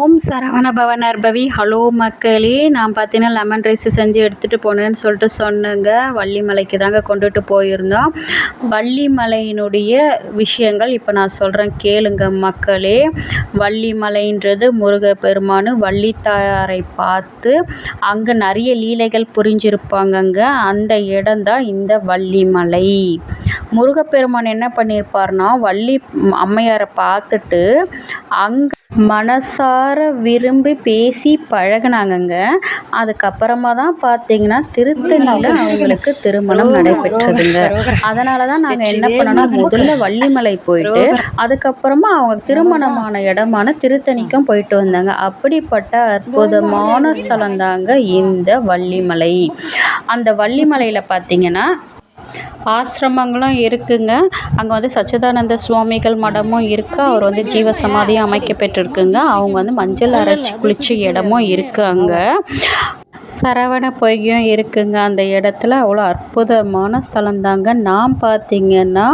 ஓம் Saravana பவனர்பவி hello மக்களே நான் பார்த்தீங்கன்னா லெமன் ரைஸ் செஞ்சு எடுத்துகிட்டு போனேன்னு சொல்லிட்டு சொன்னேங்க. வள்ளிமலைக்கு தாங்க கொண்டுட்டு போயிருந்தோம். வள்ளிமலையினுடைய விஷயங்கள் இப்போ நான் சொல்கிறேன் கேளுங்க மக்களே. வள்ளிமலைன்றது முருகப்பெருமானு வள்ளித்தாரை பார்த்து அங்கே நிறைய லீலைகள் புரிஞ்சிருப்பாங்கங்க. அந்த இடம் தான் இந்த வள்ளிமலை. முருகப்பெருமான் என்ன பண்ணியிருப்பார்னா வள்ளி அம்மையாரை பார்த்துட்டு அங்கே மனசார விரும்பி பேசி பழகுனாங்கங்க. அதுக்கப்புறமா தான் பார்த்தீங்கன்னா திருத்தணியில் அவங்களுக்கு திருமணம் நடைபெற்றதுங்க. அதனால தான் நாங்கள் என்ன பண்ணோம்னா முதல்ல வள்ளிமலை போயிட்டு அதுக்கப்புறமா அவங்க திருமணமான இடமான திருத்தணிக்கும் போயிட்டு வந்தாங்க. அப்படிப்பட்ட அற்புதமான ஸ்தலம் தாங்க இந்த வள்ளிமலை. அந்த வள்ளிமலையில் பார்த்தீங்கன்னா ஆசிரமங்களும் இருக்குங்க. அங்கே வந்து சச்சிதானந்த சுவாமிகள் மடமும் இருக்குது அவர் வந்து ஜீவ சமாதியும் அமைக்கப்பெற்றிருக்குங்க அவங்க வந்து மஞ்சள் அரைச்சி குளிச்ச இடமும் இருக்குது அங்கே. சரவண பொய்யும் இருக்குங்க. அந்த இடத்துல அவ்வளோ அற்புதமான ஸ்தலம் தாங்க நான் பார்த்தீங்கன்னா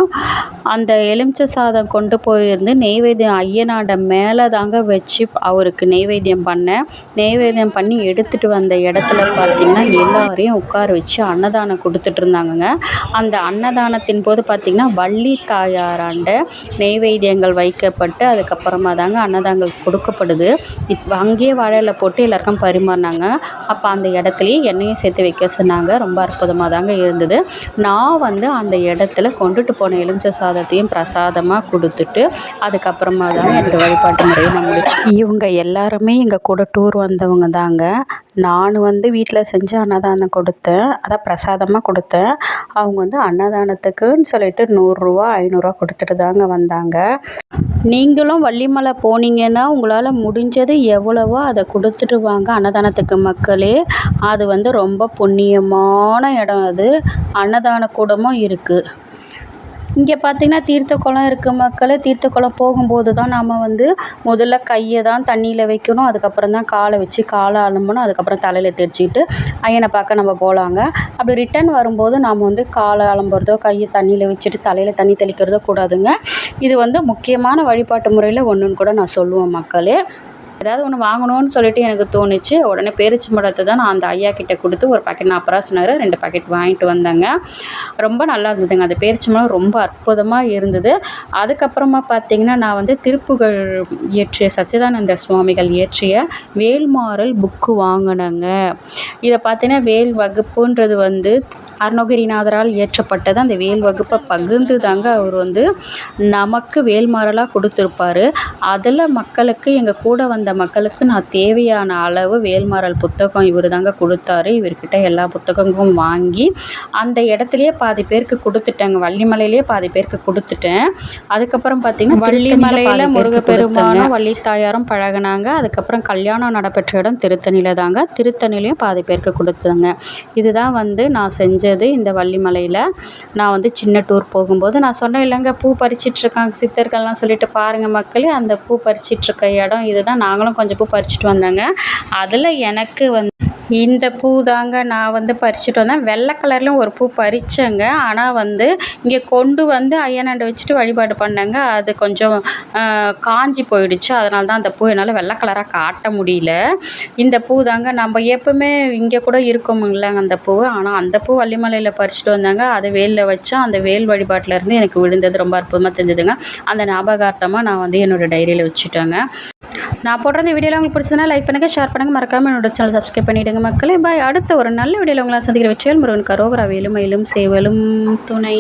அந்த எலுமிச்சை சாதம் கொண்டு போயிருந்து நெய்வேத்தியம் ஐயனாண்ட மேலே தாங்க வச்சு அவருக்கு நெய்வேத்தியம் பண்ணேன் நெய்வேத்தியம் பண்ணி எடுத்துகிட்டு வந்த இடத்துல பார்த்திங்கன்னா எல்லாரையும் உட்கார வச்சு அன்னதானம் கொடுத்துட்டு இருந்தாங்கங்க. அந்த அன்னதானத்தின் போது பார்த்திங்கன்னா வள்ளி தாயாராண்ட நெய்வேத்தியங்கள் வைக்கப்பட்டு அதுக்கப்புறமா தாங்க அன்னதானங்கள் கொடுக்கப்படுது. அங்கேயே வாழையில போட்டு எல்லாருக்கும் பரிமாறினாங்க. அப்போ அந்த இடத்துலையே எண்ணெயும் சேர்த்து வைக்க சொன்னாங்க. ரொம்ப அற்புதமாக தாங்க இருந்தது. நான் வந்து அந்த இடத்துல கொண்டுட்டு போன எலுமிச்சை சாதம் சாதத்தையும் பிரசாதமாக கொடுத்துட்டு அதுக்கப்புறமா தான் என்னோடய வழிபாட்டு முறையை நான் முடித்தேன் இவங்க எல்லாருமே எங்கள் கூட டூர் வந்தவங்க தாங்க. நான் வந்து வீட்டில் செஞ்சு அன்னதானம் கொடுத்தேன். அதான் பிரசாதமாக கொடுத்தேன். அவங்க வந்து அன்னதானத்துக்குன்னு சொல்லிட்டு நூறுரூவா ஐநூறுரூவா கொடுத்துட்டு தாங்க வந்தாங்க. நீங்களும் வள்ளிமலை போனீங்கன்னா உங்களால் முடிஞ்சது எவ்வளவோ அதை கொடுத்துட்டு வாங்க. அன்னதானத்துக்கு மக்களே அது வந்து ரொம்ப புண்ணியமான இடம் அது. அன்னதான கூடமும் இருக்குது இங்கே பார்த்தீங்கன்னா தீர்த்த குளம் இருக்குது மக்களே. தீர்த்த குளம் போகும்போது தான் நாம் வந்து முதல்ல கையை தான் தண்ணியில் வைக்கணும். அதுக்கப்புறம் தான் காலை வச்சு காலை அலம்பணும். அதுக்கப்புறம் தலையில் தேய்ச்சிட்டு ஐயனை பார்க்க நம்ம போகலாங்க அப்படி ரிட்டன் வரும்போது நாம் வந்து காலை அலம்புறதோ கையை தண்ணியில் வச்சுட்டு தலையில் தண்ணி தெளிக்கிறதோ கூடாதுங்க. இது வந்து முக்கியமான வழிபாட்டு முறையில் ஒன்றுன்னு கூட நான் சொல்லுவேன் மக்களே. ஏதாவது ஒன்று வாங்கணும்னு சொல்லிட்டு எனக்கு தோணுச்சு. உடனே பேரிச்சம்பழத்தை தான் நான் அந்த ஐயா கிட்ட கொடுத்து ஒரு பாக்கெட் நாற்பது ரூபா சொன்னார். ரெண்டு பாக்கெட் வாங்கிட்டு வந்தேங்க. ரொம்ப நல்லா இருந்ததுங்க. அந்த பேரிச்சம்பழம் ரொம்ப அற்புதமாக இருந்தது. அதுக்கப்புறமா பார்த்தீங்கன்னா நான் வந்து திருப்புகழ் இயற்றிய சச்சிதானந்த சுவாமிகள் இயற்றிய வேல்மாறல் புக்கு வாங்கினேங்க. இதை பார்த்தீங்கன்னா வேல் வகுப்புன்றது வந்து அருணகிரிநாதரால் இயற்றப்பட்டது. அந்த வேல் வகுப்பை பகிர்ந்து தாங்க அவர் வந்து நமக்கு வேல்மாறலாக கொடுத்துருப்பாரு. அதில் மக்களுக்கு எங்கள் கூட வந்த மக்களுக்கு நான் தேவையான அளவு வேல்மாறல் புத்தகம் இவர் தாங்க கொடுத்தாரு. இவர்கிட்ட எல்லா புத்தகங்களும் வாங்கி அந்த இடத்துலையே பாதி பேருக்கு கொடுத்துட்டேங்க. வள்ளிமலையிலேயே பாதி பேருக்கு கொடுத்துட்டேன். அதுக்கப்புறம் பார்த்தீங்கன்னா வள்ளிமலையில் முருகப்பெருமானும் வள்ளித்தாயாரும் பழகினாங்க. அதுக்கப்புறம் கல்யாணம் நடைபெற்ற இடம் திருத்தணியில் தாங்க. திருத்தணிலையும் பாதி பேருக்கு கொடுத்தேங்க. இதுதான் வந்து நான் செஞ்சது இந்த வள்ளிமலையில். நான் வந்து சின்ன டூர் போகும்போது நான் சொன்னேன் இல்லைங்க பூ பறிச்சிட்ருக்காங்க சித்தர்கள்லாம் சொல்லிட்டு பாருங்கள் மக்களே அந்த பூ பறிச்சிட்ருக்க இடம் இதுதான். நாங்களும் கொஞ்சம் பூ பறிச்சுட்டு வந்தாங்க. அதில் எனக்கு வந்து இந்த பூ தாங்க நான் வந்து பறிச்சுட்டு வந்தேன். வெள்ளை கலர்லேயும் ஒரு பூ பறித்தேங்க ஆனால் வந்து இங்கே கொண்டு வந்து ஐயனாண்ட வச்சுட்டு வழிபாடு பண்ணேங்க. அது கொஞ்சம் காஞ்சி போயிடுச்சு. அதனால தான் அந்த பூ என்னால் வெள்ளை கலராக காட்ட முடியல. இந்த பூ தாங்க நம்ம எப்பவுமே இங்கே கூட இருக்குமுங்களங்க அந்த பூ. ஆனால் அந்த பூ வள்ளிமலையில் பறிச்சுட்டு வந்தாங்க. அதை வேலில் வச்சால் அந்த வேல் வழிபாட்டிலேருந்து எனக்கு விழுந்தது. ரொம்ப அற்புதமாக தெரிஞ்சதுங்க. அந்த ஞாபகார்த்தமாக நான் வந்து என்னோடய டைரியில் வச்சுட்டேங்க. நான் போடுற இந்த வீடியோவில் உங்களுக்கு பிடிச்சதுனா லைக் பண்ணுங்கள் ஷேர் பண்ணுங்கள் மறக்காமல் என்னோட சேனல் சப்ஸ்கிரைப் பண்ணிவிடுங்க மக்களே. பாய் அடுத்த ஒரு நல்ல வீடியோவில் உங்களால் சந்திக்கிற வெற்றியல் முருகன் கரோகரா வேலும் மயிலும் சேவலும் துணை.